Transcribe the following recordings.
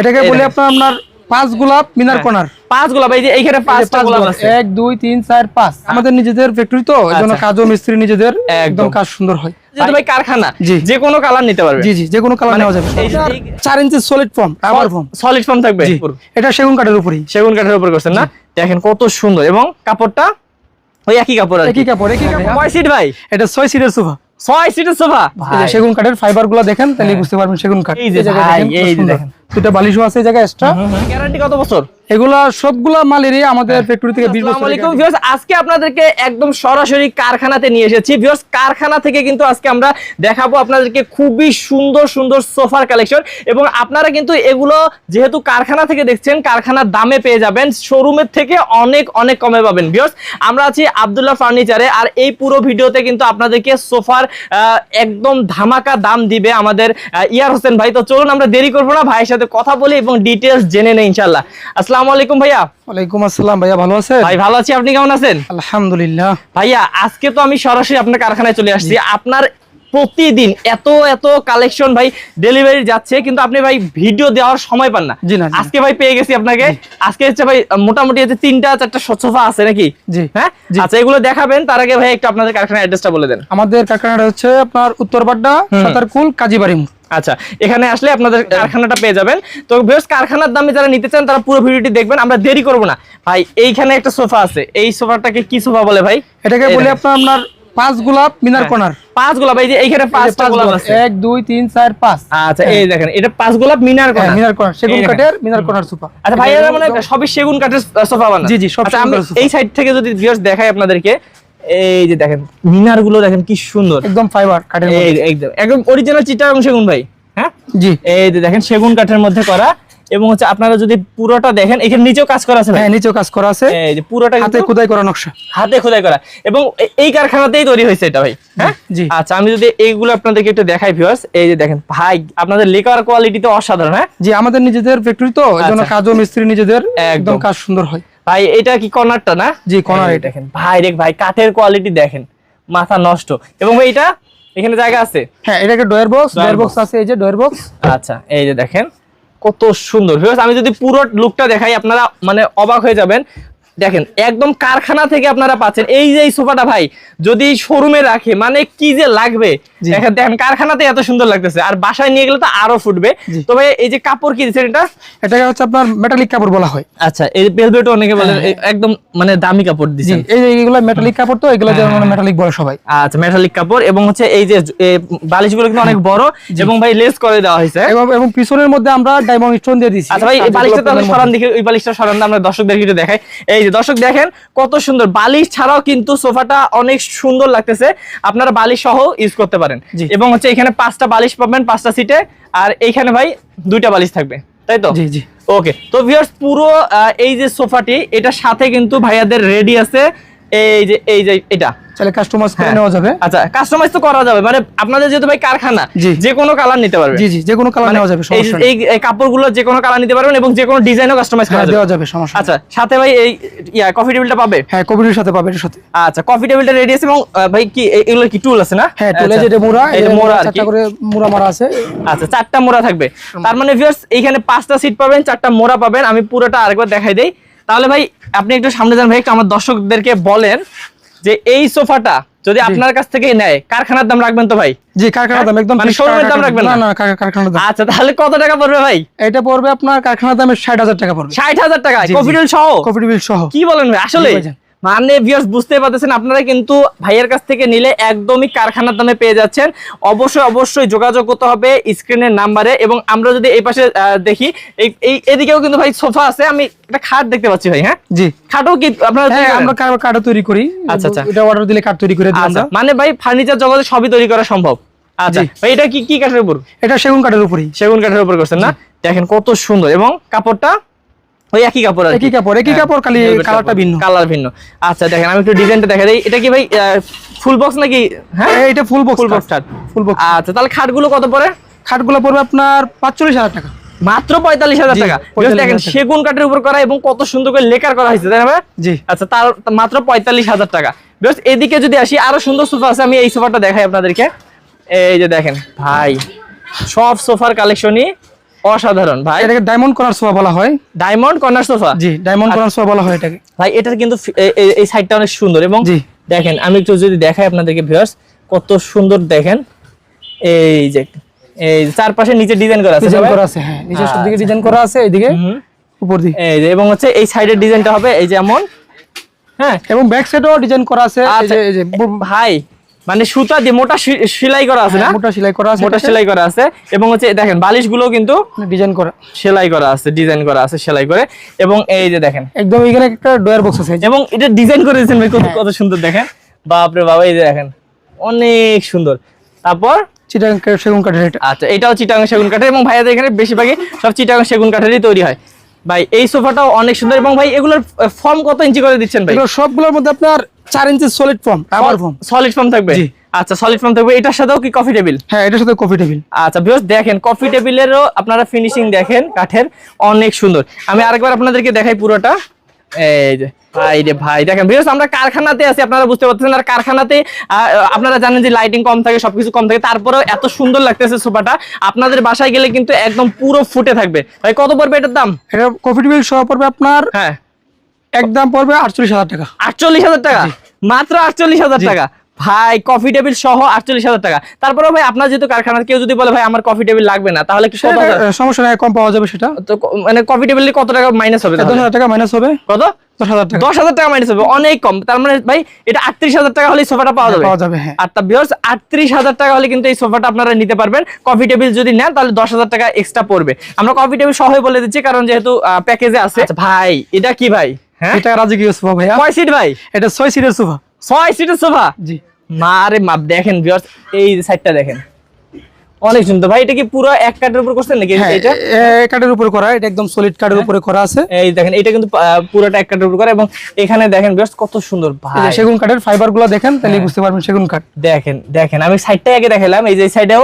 এটাকে বলি আপনার আপনার পাঁচ গোলাপ মিনার হ্যাঁ। কর্নার পাঁচ গোলাপ এই যে এইখানে পাঁচটা গোলাপ আছে। এক দুই তিন চার পাঁচ। আমাদের নিজেদের ফ্যাক্টরি তো এই জন্য আচ্ছা। কাজও মিস্ত্রি নিজেদের। একদম। কাজ সুন্দর হয়। যেহেতু ভাই কারখানা। যে কোনো কালার নিতে পারবে। জি জি যে কোনো কালার মানে নেওয়া যাবে। এই যে- আপনার এই- চার inch solid foam rubber foam solid foam থাকবে এটা সেগুন কাঠের উপরেই। সেগুন কাঠের উপর করছেন না? দেখেন কত সুন্দর। এবং কাপড়টা ওই একই কাপড় কি। একই কাপড় একই কাপড়। কয় সিট ভাই? এটা ছয় সিটের সোফা ছয় সিটের সোফা সেগুন কাঠের ফাইবারগুলো দেখেন তাহলে বুঝতে পারবেন সেগুন কাঠ। এই যে দেখেন, দুটা বালিশও আছে এই জায়গায় এক্সট্রা গ্যারান্টি কত বছর? এগুলা সবগুলা মালেরই আমাদের ফ্যাক্টরি থেকে বিশ আসসালামু বছর আলাইকুম ভিউয়ার্স আজকে আপনাদেরকে একদম সরাসরি কারখানাতে নিয়ে এসেছি। ভিউয়ার্স কারখানা থেকে কিন্তু আজকে আমরা দেখাবো আপনাদেরকে খুবই সুন্দর সুন্দর সোফার কালেকশন এবং আপনারা কিন্তু এগুলো যেহেতু কারখানা থেকে দেখছেন কারখানার দামে পেয়ে যাবেন। শোরুমের থেকে অনেক অনেক কমে পাবেন। ভিউয়ার্স আমরা আছি আব্দুল্লাহ ফার্নিচারে। আর এই পুরো ভিডিওতে কিন্তু আপনাদেরকে সোফার আহ, একদম ধামাকা দাম দিবে আমাদের ইয়ার হোসেন ভাই। তো চলুন আমরা দেরি করব না ভাইয়ের সাথে কথা বলি এবং ডিটেলস জেনে নেই ইনশাল্লাহ আসসালামু আলাইকুম ভাইয়া। ওয়ালাইকুম আসসালাম ভাইয়া ভালো আছেন? ভাই ভালো আছি। আপনি কেমন আছেন? আলহামদুলিল্লাহ। ভাইয়া আজকে তো আমি সরাসরি আপনার কারখানায় চলে আসছি। আপনার প্রতিদিন এত এত কালেকশন ভাই ডেলিভারি যাচ্ছে কিন্তু আপনি ভাই ভিডিও দেওয়ার সময় পান না। আজকে ভাই পেয়ে গেছি আপনাকে। আজকে হচ্ছে ভাই মোটামুটি হচ্ছে তিনটা চারটা সোফা আছে নাকি? জি। হ্যাঁ। আচ্ছা এগুলো দেখাবেন তার আগে ভাই একটু আপনাদের কারখানার অ্যাড্রেসটা বলে দেন। আমাদের কারখানাটা হচ্ছে আপনার উত্তরপাড্ডা সাতারকুল কাজীবাড়ি মোড়। আচ্ছা এখানে আসলে আপনাদের কারখানাটা পেয়ে যাবেন। তো বেশ কারখানার দামে যারা নিতে চান তারা পুরো ভিডিওটি দেখবেন আমরা দেরি করব না। ভাই এইখানে একটা সোফা আছে। এই সোফাটাকে কি সোফা বলে ভাই? এটাকে বলি। আপনার আপনার পাঁচ গোলাপ মিনার হ্যাঁ। কর্নার পাঁচ গোলাপ এই যে এইখানে এই পাঁচটা পাঁচ গোলাপ। আছে। এক দুই তিন চার পাঁচ। আচ্ছা এই দেখেন এটা পাঁচ গোলাপ মিনার হ্যাঁ, মিনার কর্নার সেগুন কাঠের মিনার কর্নার সোফা। আচ্ছা ভাইয়ারা মানে সবই সেগুন কাঠের সোফা বানান জি, জি, সব আচ্ছা, আমি এই সাইড থেকে যদি ভিউয়ার্স দেখাই আপনাদেরকে এই যে দেখেন মিনারগুলো দেখেন কি সুন্দর। একদম ফাইবার কাঠের একদম একদম অরিজিনাল চিটাগাং সেগুন ভাই হ্যাঁ? জি। এই যে দেখেন সেগুন কাঠের মধ্যে করা এবং হচ্ছে আপনারা যদি পুরোটা দেখেন এখানে নিচেও কাজ করা আছে হ্যাঁ নিচেও কাজ করা আছে। এই যে পুরোটা হাতে খোদাই করা নকশা। হাতে খোদাই করা। এবং এই কারখানাতেই তৈরি হয়েছে এটা ভাই হ্যাঁ? জি। আচ্ছা আমি যদি এইগুলো আপনাদেরকে একটু দেখাই ভিউয়ার্স এই যে দেখেন ভাই আপনাদের লেখার কোয়ালিটি তো অসাধারণ হ্যাঁ? জি আমাদের নিজেদের ফ্যাক্টরি তো এই জন্য আচ্ছা। কাজও মিস্ত্রি নিজেদের। একদম। কাজ সুন্দর হয়। ভাই এটা কি কর্নারটা না? জি, কর্নার এটা। দেখেন ভাই রে ভাই কাঠের কোয়ালিটি দেখেন মাথা নষ্ট। এবং ভাই এটা এখানে জায়গা আছে? হ্যাঁ এটা কি ডয়ার বক্স ডয়ার বক্স আছে এই যে ডয়ার বক্স আচ্ছা এই যে দেখেন কত সুন্দর। ভিউয়ার্স আমি যদি পুরো লুকটা দেখাই আপনারা মানে অবাক হয়ে যাবেন। দেখেন একদম কারখানা থেকে আপনারা পাচ্ছেন। এই যে এই সোফাটা ভাই যদি শোরুমে রাখে মানে কি যে লাগবে। দেখেন দেখেন কারখানাতে এত সুন্দর লাগতেছে। আর বাসায় নিয়ে গেলে তো আরও ফুটবে। জি। তো ভাই এই যে কাপড় কি দিচ্ছেন এটা? এটাকে হচ্ছে আপনার মেটালিক কাপড় বলা হয়। আচ্ছা এই ভেলভেট অনেকে বলে হ্যাঁ। একদম মানে দামি কাপড় দিচ্ছেন। এই যে এগুলো মেটালিক কাপড় তো এগুলো হ্যাঁ, যেমন মেটালিক বলে সবাই। আচ্ছা মেটালিক কাপড় এবং হচ্ছে এই যে বালিশগুলো কিন্তু অনেক বড় এবং ভাই লেস করে দেওয়া হয়েছে। এবং এবং পিছনের মধ্যে আমরা ডায়মন্ড স্টোন দিয়ে দিয়েছি আচ্ছা ভাই এই বালিশটা তাহলে সরান। দিকে ওই বালিশটা সরান আমরা দর্শকদের একটু দেখাই। এই দর্শক দেখেন কত সুন্দর। বালিশ ছাড়াও কিন্তু সোফাটা অনেক সুন্দর লাগতেছে। আপনারা বালিশ সহ ইউজ করতে পারেন। এবং হচ্ছে এখানে পাঁচটা বালিশ পাবেন পাঁচটা সিটে আর এইখানে ভাই দুইটা বালিশ থাকবে। তাই তো? জি জি। ওকে তো ভিউয়ার্স পুরো আহ, এই যে সোফাটি এটা সাথে কিন্তু ভাইয়াদের রেডি আছে। এই যে এই যে এটা। তাহলে কাস্টমাইজ করে হ্যাঁ। নেওয়া যাবে। আচ্ছা কাস্টমাইজ তো করা যাবে। মানে আপনাদের যেহেতু ভাই কারখানা যে কোনো কালার নিতে পারবে জি জি যে কোনো কালার মানে নেওয়া যাবে সমস্যা নেই। এই এই কাপড়গুলো যে কোনো কালার নিতে পারবেন এবং যে কোনো ডিজাইনও কাস্টমাইজ করা হ্যাঁ যাবে। দেওয়া যাবে সমস্যা নেই। আচ্ছা সাথে ভাই এই ইয়া কফি টেবিলটা পাবে? হ্যাঁ কবির সাথে পাবে এর সাথে। আচ্ছা কফি টেবিলটা রেডি আছে এবং ভাই কি এগুলো কি টুল আছে না? হ্যাঁ টুলে আচ্ছা। যেটা মোড়া এটা মোড়া আর চারটা করে মোড়া মারা আছে। আচ্ছা চারটা মোড়া থাকবে। তার মানে ভিউয়ার্স এইখানে পাঁচটা সিট পাবেন চারটা মোড়া পাবেন। আমি পুরোটা আরেকবার দেখাই দেই। তাহলে ভাই আপনি একটু সামনে যান ভাই একটু আমার দর্শকদেরকে বলেন যে এই সোফাটা যদি আপনার কাছ থেকে নেয় কারখানার দাম রাখবেন তো ভাই? জি কারখানার দাম একদম মানে শোরুমের দাম রাখবেন না? না? কারখানার দাম। আচ্ছা তাহলে কত টাকা পড়বে ভাই? এটা পড়বে আপনার কারখানার দামে ষাট হাজার টাকা পড়বে। ষাট হাজার টাকা জি, জি। কফি টেবিল সহ? কফি বিল সহ। কি বলেন ভাই আসলে। মানে ভিউয়ার্স বুঝতে পারতেছেন আপনারা কিন্তু ভাইয়ের কাছ থেকে নিলে একদমই কারখানার দামে পেয়ে যাচ্ছেন। অবশ্যই অবশ্যই যোগাযোগ করতে হবে স্ক্রিনের নাম্বারে এবং আমরা যদি এই পাশে দেখি এই এদিকেও কিন্তু ভাই সোফা আছে আমি একটা খাট দেখতে পাচ্ছি ভাই হ্যাঁ? জি। খাটও কি আপনারা তৈরি হ্যাঁ আমরা কার- কার্ডও তৈরি করি। আচ্ছা, আচ্ছা। এটা অর্ডার দিলে কার্ড তৈরি করে দিই আচ্ছা আমরা। মানে ভাই ফার্নিচার জগতে সবই তৈরি করা সম্ভব? আচ্ছা ভাই এটা কি কি কাঠের উপর? এটা সেগুন কাঠের উপরেই। সেগুন কাঠের উপর করছেন না? দেখেন কত সুন্দর এবং কাপড়টা ওই একই কাপড়। একই কাপড় একই হ্যাঁ, কাপড় খালি কালারটা ভিন্ন। কালার ভিন্ন। আচ্ছা দেখেন আমি একটু ডিজাইনটা দেখা দিই। এটা কি ভাই ফুল বক্স নাকি? হ্যাঁ? এটা ফুল বক্স ফুল বক্স খাট ফুল বক্স আচ্ছা তাহলে খাটগুলো কত পড়ে? খাটগুলো পড়বে আপনার পাঁচচল্লিশ হাজার টাকা। মাত্র পঁয়তাল্লিশ হাজার টাকা। দেখেন সেগুন কাঠের উপর করা এবং কত সুন্দর করে লেকার করা হয়েছে তাই না জি। আচ্ছা তার তার মাত্র পঁয়তাল্লিশ হাজার টাকা। বেশ এদিকে যদি আসি আরও সুন্দর সোফা আছে আমি এই সোফাটা দেখাই আপনাদেরকে। এই যে দেখেন ভাই সব সোফার কালেকশনই অসাধারণ ভাই। এটাকে ডায়মন্ড কর্নার সোফা বলা হয়। ডায়মন্ড কর্নার সোফা জি ডায়মন্ড কর্নার সোফা বলা হয় এটাকে। ভাই এটা কিন্তু এই সাইডটা অনেক সুন্দর এবং জি। দেখেন আমি একটু যদি দেখাই আপনাদেরকে ভিউয়ার্স কত সুন্দর দেখেন। এই যে এই চারপাশে নিচে ডিজাইন করা আছে ডিজাইন করা আছে হ্যাঁ নিচের আচ্ছা। দিকে ডিজাইন করা আছে এইদিকে। উপর দিকে। এই যে এবং হচ্ছে এই সাইডের ডিজাইনটা হবে এই যেমন হ্যাঁ। এবং ব্যাক সাইডেও ডিজাইন করা আছে এই আচ্ছা, যে এই যে ভাই মানে সুতা দিয়ে মোটা সেলাই করা আছে না? মোটা সেলাই করা আছে মোটা সেলাই করা আছে। এবং হচ্ছে দেখেন বালিশগুলো কিন্তু ডিজাইন করা। সেলাই করা আছে ডিজাইন করা আছে সেলাই করে। এবং এই যে দেখেন। একদম এখানে একটা ডয়ার বক্স আছে। এবং এটা ডিজাইন করে দিয়েছেন ভাই কত কত সুন্দর দেখেন। বাপরে বাবা এই যে দেখেন অনেক সুন্দর। তারপর? চিটাগাং সেগুন কাঠের আচ্ছা এটাও চিটাং সেগুন কাঠের। এবং ভাইয়াদের এখানে বেশিরভাগই সব চিটাং সেগুন কাঠেরই তৈরি হয়। ভাই এই সোফাটাও অনেক সুন্দর এবং ভাই এগুলোর ফর্ম কত ইঞ্চি করে দিচ্ছেন ভাই? এগুলো সবগুলোর মধ্যে আপনার চার inch solid foam rubber foam solid foam থাকবে? জি। আচ্ছা সলিড ফর্ম থাকবে। এটার সাথেও কি কফি টেবিল হ্যাঁ এটার সাথে কফি টেবিল আচ্ছা বিকজ দেখেন কফি টেবিলেরও আপনারা ফিনিশিং দেখেন কাঠের অনেক সুন্দর। আমি আরেকবার আপনাদেরকে দেখাই পুরোটা। এই যে ভাই রে ভাই দেখেন বিকজ আমরা কারখানাতে আছি আপনারা বুঝতে পারতেছেন আর কারখানাতে আপনারা জানেন যে লাইটিং কম থাকে সবকিছু কম থাকে তারপরেও এত সুন্দর লাগতেছে সোফাটা আপনাদের বাসায় গেলে কিন্তু একদম পুরো ফুটে থাকবে। ভাই কত পড়বে এটার দাম? এটা কফি টেবিল সহ পড়বে আপনার হ্যাঁ। একদম পড়বে আটচল্লিশ হাজার টাকা। আটচল্লিশ হাজার টাকা? মাত্র আটচল্লিশ হাজার টাকা? ভাই কফি টেবিল সহ আটচল্লিশ হাজার টাকা। তারপরে ভাই আপনার যেহেতু কারখানা কেউ যদি বলে ভাই আমার কফি টেবিল লাগবে না তাহলে কি সমস্যা নাই কম পাওয়া যাবে সেটা। তো মানে কফি টেবিল কত টাকা মাইনাস হবে দশ হাজার টাকা মাইনাস হবে। কত? দশ হাজার টাকা। মাইনাস হবে অনেক কম। তার মানে ভাই এটা আটত্রিশ হাজার টাকা হলে সোফাটা পাওয়া যাবে। পাওয়া যাবে হ্যাঁ। আর তা আটত্রিশ হাজার টাকা হলে কিন্তু এই সোফাটা আপনারা নিতে পারবেন। কফি টেবিল যদি নেন তাহলে দশ হাজার টাকা এক্সট্রা পড়বে। আমরা কফি টেবিল সহ বলে দিচ্ছি কারণ যেহেতু প্যাকেজে আছে। আচ্ছা, ভাই এটা কি ভাই? হ্যাঁ? এটা রাজকীয় সোফা ভাইয়া। কয় সিট ভাই? এটা ছয় সিটের সোফা ছয় সিটের সোফা জি। মারে মাপ দেখেন ভিউয়ার্স এই সাইডটা দেখেন। অনেক সুন্দর। ভাই এটা কি পুরো এক কাঠের উপর করছেন নাকি হ্যাঁ এটা এ- কাঠের উপরে করা এটা একদম সলিড কাঠের উপরে করা আছে। এই দেখেন এটা কিন্তু পুরোটা এক কাঠের উপর করা এবং এখানে দেখেন ভিউয়ার্স কত সুন্দর ভাই। সেগুন কাঠের ফাইবারগুলো দেখেন তাহলে হ্যাঁ। বুঝতে পারবেন সেগুন কাঠ। দেখেন দেখেন আমি সাইডটাই আগে দেখালাম এই যে সাইডেও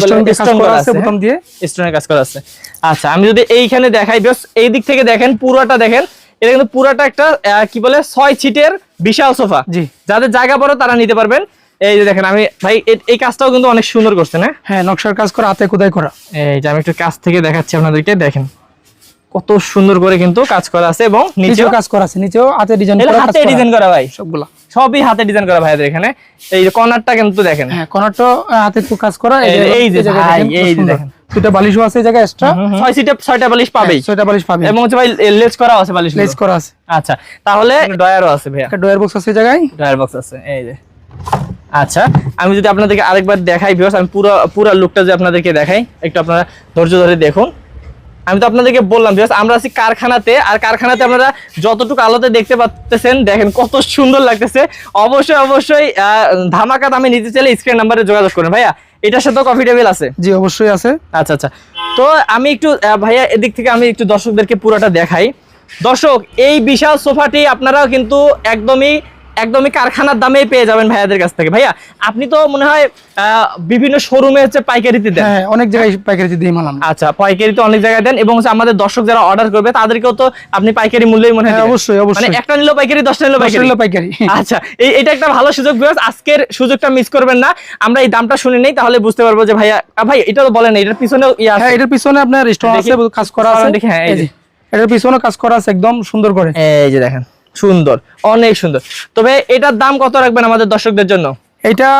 স্টোন করা আছে বোতাম দিয়ে। স্টোনের কাজ করা আছে। আচ্ছা আমি যদি এইখানে দেখাই বেশ এই দিক থেকে দেখেন পুরোটা দেখেন এটা কিন্তু পুরোটা একটা কি বলে ছয় সিটের বিশাল সোফা। জি। যাদের জায়গা বড় তারা নিতে পারবেন। এই যে দেখেন আমি ভাই এই কাজটাও কিন্তু অনেক সুন্দর করছেন হ্যাঁ? হ্যাঁ নকশার কাজ করা হাতে খোদাই করা। এই যে আমি একটু কাছ থেকে দেখাচ্ছি আপনাদেরকে দেখেন। কত সুন্দর করে কিন্তু কাজ করা আছে এবং নিচেও কাজ করা আছে নিচেও হাতে ডিজাইন করা হাতে ডিজাইন করা ভাই। সবগুলা। সবই হাতে ডিজাইন করা ভাইদের এখানে। এই যে কর্নারটা কিন্তু দেখেন। হ্যাঁ কর্নারটা হাতে কাজ করা এই যে- এই যে ভাই, এই যে দেখেন। দুটো বালিশও আছে এই জায়গায় এক্সট্রা ছয় সিটে ছয়টা বালিশ পাবেই। ছয়টা বালিশ পাবেন এবং হচ্ছে ভাই লেজ করা আছে বালিশ লেজ করা আছে। আচ্ছা তাহলে ডয়ারও আছে ভাইয়া। একটা ডয়ার বক্স আছে এই জায়গায়? ডয়ার বক্স আছে এই যে। আচ্ছা আমি যদি আপনাদেরকে আরেকবার দেখাই ভিউয়ার্স আমি পুরো পুরো লুকটা যদি আপনাদেরকে দেখাই একটু আপনারা ধৈর্য ধরে দেখুন। আমি তো আপনাদেরকে বললাম ভিউয়ার্স আমরা আছি কারখানাতে আর কারখানাতে আপনারা যতটুকু আলোতে দেখতে পাচ্ছেন দেখেন কত সুন্দর লাগতেছে। অবশ্যই অবশ্যই আহ, ধামাকা দামে নিতে চাইলে স্ক্রিন নাম্বারে যোগাযোগ করুন ভাইয়া। এটার সাথেও কমফিটেবল আছে? জি অবশ্যই আছে। আচ্ছা আচ্ছা। তো আমি একটু ভাইয়া এদিক থেকে আমি একটু দর্শকদেরকে পুরোটা দেখাই। দর্শক এই বিশাল সোফাটি আপনারাও কিন্তু একদমই একদমই কারখানার দামেই পেয়ে যাবেন ভাইয়াদের কাছ থেকে। ভাইয়া আপনি তো মনে হয় বিভিন্ন শোরুমে হচ্ছে পাইকারিতে দেন। হ্যাঁ অনেক জায়গায় পাইকারি দিয়ে মালাম আচ্ছা পাইকারিতে অনেক জায়গায় দেন এবং আমাদের দর্শক যারা অর্ডার করবে তাদেরকেও তো আপনি পাইকারি মূল্যেই মনে হয় হ্যাঁ, অবশ্যই, অবশ্যই। মানে একটা নিলেও পাইকারি দশটা নিলেও পাইকারি। পাইকারি। পাইকারি আচ্ছা এই এটা একটা ভালো সুযোগ বিকজ আজকের সুযোগটা মিস করবেন না। আমরা এই দামটা শুনে নেই তাহলে বুঝতে পারব যে ভাইয়া ভাই এটা তো বলেন এটার পিছনে ইয়ে হ্যাঁ এটার পিছনে আপনার স্টোন আছে কাজ করা আছে। দেখি, হ্যাঁ। এটার পিছনে কাজ করা আছে একদম সুন্দর করে। এই যে দেখেন। সুন্দর অনেক সুন্দর। তবে এটার দাম কত রাখবেন আমাদের দর্শকদের জন্য? এটা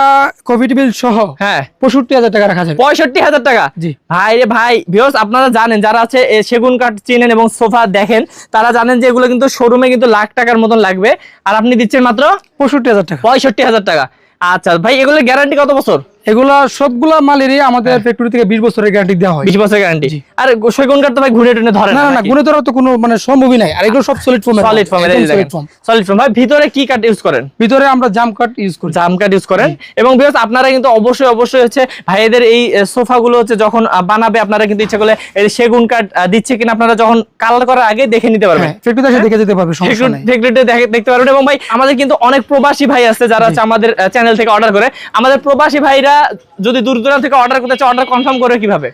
কোভিড বিল সহ হ্যাঁ। পঁয়ষট্টি হাজার টাকা রাখা যাবে। পঁয়ষট্টি হাজার টাকা? জি। ভাই রে ভাই ভিউস আপনারা জানেন যারা আছে সেগুন কাঠ চিনেন এবং সোফা দেখেন তারা জানেন যে এগুলো কিন্তু শোরুমে কিন্তু লাখ টাকার মতন লাগবে। আর আপনি দিচ্ছেন মাত্র পঁয়ষট্টি হাজার টাকা। পঁয়ষট্টি হাজার টাকা। আচ্ছা ভাই এগুলোর গ্যারান্টি কত বছর? এগুলা সবগুলা মালেরই আমাদের ফ্যাক্টরি থেকে বিশ বছরের গ্যারান্টি দেওয়া হয়। বিশ বছর গ্যারান্টি আর সেগুন কাঠ তো ভাই ঘুরে টুনে ধরে না না গুণে ধরার তো কোনো মানে সম্ভবই নাই। আর এগুলো সব solid foam solid foam solid foam solid foam ভাই ভিতরে কি কাঠ ইউজ করেন? ভিতরে আমরা জাম কাট ইউজ করি। জাম কাঠ ইউজ করেন। এবং বিকজ আপনারা কিন্তু অবশ্যই অবশ্যই হচ্ছে ভাইদের এই সোফা গুলো হচ্ছে যখন বানাবে আপনারা কিন্তু ইচ্ছা করলে এই সেগুন কাঠ দিচ্ছে কিনা আপনারা যখন কালার করার আগে দেখে নিতে পারবেন। ফ্যাক্টরিতে এসে দেখে যেতে পারবে সমস্যা নাই। ফেক্টরিতে দেখতে পারবেন। এবং ভাই আমাদের কিন্তু অনেক প্রবাসী ভাই আছে যারা আমাদের চ্যানেল থেকে অর্ডার করে। আমাদের প্রবাসী ভাইরা যদি দূর দূরান্ত থেকে অর্ডার করতে চায় অর্ডার কনফার্ম করে কীভাবে?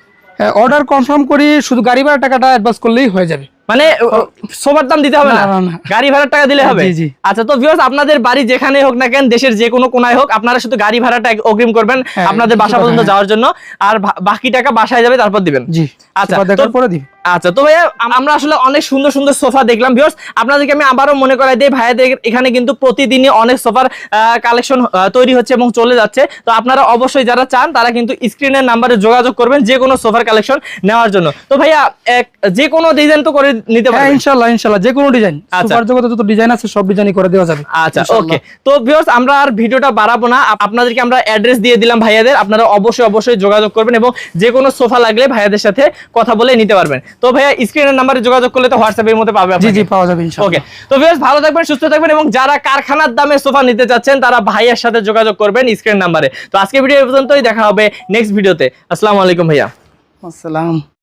অর্ডার কনফার্ম করি শুধু গাড়ি ভাড়া টাকাটা অ্যাডভান্স করলেই হয়ে যাবে। মানে সোফার দাম দিতে হবে না। গাড়ি ভাড়ার টাকা দিলে হবে? জি, জি। আচ্ছা তো ভিউয়ার্স আপনাদের বাড়ি যেখানে হোক না কেন দেশের যে কোনো কোনায় হোক আপনারা শুধু গাড়ি ভাড়াটা অগ্রিম করবেন হ্যাঁ, আপনাদের বাসা পর্যন্ত যাওয়ার জন্য। আর বাকি টাকা বাসায় যাবে তারপর দিবেন। জি আচ্ছা, সোফা দেখার পরে দিবি। আচ্ছা তো ভাইয়া আমরা আসলে অনেক সুন্দর সুন্দর সোফা দেখলাম। ভিউয়ার্স আপনাদেরকে আমি আবারও মনে করাই দিই ভাইয়াদের এখানে কিন্তু প্রতিদিনই অনেক সোফার কালেকশন তৈরি হচ্ছে এবং চলে যাচ্ছে। তো আপনারা অবশ্যই যারা চান তারা কিন্তু স্ক্রিনের নাম্বারে যোগাযোগ করবেন যে কোনো সোফার কালেকশন নেওয়ার জন্য। তো ভাইয়া এক যে কোনো ডিজাইন তো করে নিতে হ্যাঁ পারবেন? ইনশাল্লাহ ইনশাল্লাহ যে কোনো ডিজাইন আচ্ছা। সোফার জগতে যত ডিজাইন আছে সব ডিজাইনই করে দেওয়া যাবে আচ্ছা ওকে তো ভিউয়ার্স আমরা আর ভিডিওটা বাড়াবো না। আপনাদেরকে আমরা অ্যাড্রেস দিয়ে দিলাম ভাইয়াদের। আপনারা অবশ্যই অবশ্যই যোগাযোগ করবেন এবং যে কোনো সোফা লাগলে ভাইয়াদের সাথে কথা বলে নিতে পারবেন। তো ভাইয়া স্ক্রিনের নাম্বারে যোগাযোগ করলে তো হোয়াটসঅ্যাপের মধ্যে পাবে জি জি পাওয়া যাবে ওকে তো ভিউয়ার্স ভালো থাকবেন সুস্থ থাকবেন এবং যারা কারখানার দামে সোফা নিতে চাচ্ছেন তারা ভাইয়ের সাথে যোগাযোগ করবেন স্ক্রিন নাম্বারে তো আজকে ভিডিও এই পর্যন্তই দেখা হবে নেক্সট ভিডিওতে আসসালামু আলাইকুম ভাইয়া। আসসালাম।